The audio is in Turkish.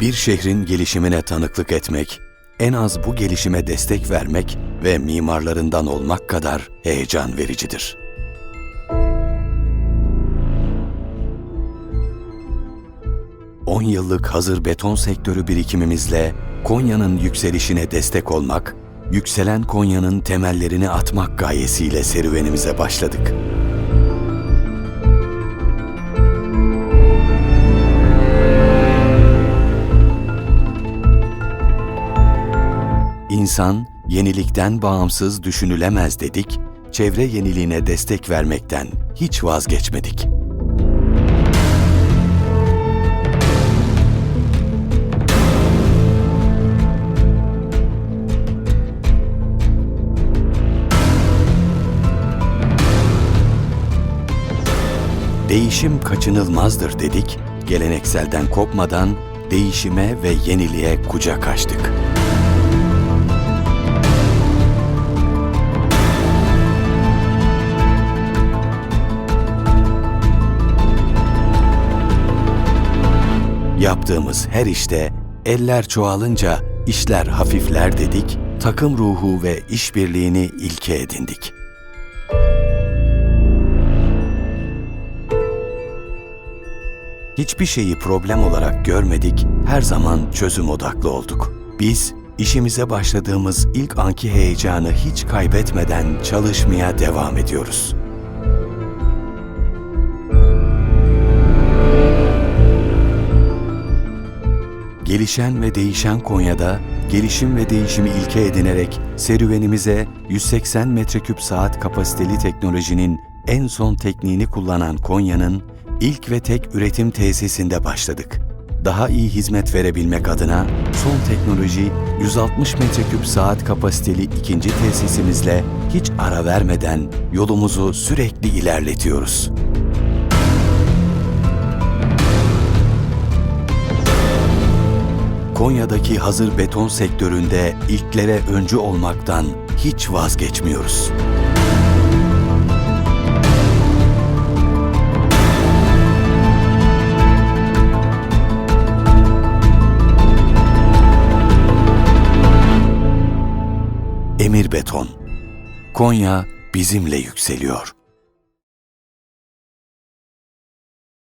Bir şehrin gelişimine tanıklık etmek, en az bu gelişime destek vermek ve mimarlarından olmak kadar heyecan vericidir. On yıllık hazır beton sektörü birikimimizle Konya'nın yükselişine destek olmak, yükselen Konya'nın temellerini atmak gayesiyle serüvenimize başladık. İnsan yenilikten bağımsız düşünülemez dedik, çevre yeniliğine destek vermekten hiç vazgeçmedik. Değişim kaçınılmazdır dedik, gelenekselden kopmadan değişime ve yeniliğe kucak açtık. Yaptığımız her işte eller çoğalınca işler hafifler dedik, takım ruhu ve işbirliğini ilke edindik. Hiçbir şeyi problem olarak görmedik, her zaman çözüm odaklı olduk. Biz işimize başladığımız ilk anki heyecanı hiç kaybetmeden çalışmaya devam ediyoruz. Gelişen ve değişen Konya'da gelişim ve değişimi ilke edinerek serüvenimize 180 metreküp saat kapasiteli teknolojinin en son tekniğini kullanan Konya'nın ilk ve tek üretim tesisinde başladık. Daha iyi hizmet verebilmek adına son teknoloji 160 metreküp saat kapasiteli ikinci tesisimizle hiç ara vermeden yolumuzu sürekli ilerletiyoruz. Konya'daki hazır beton sektöründe ilklere öncü olmaktan hiç vazgeçmiyoruz. Emir Beton Konya bizimle yükseliyor.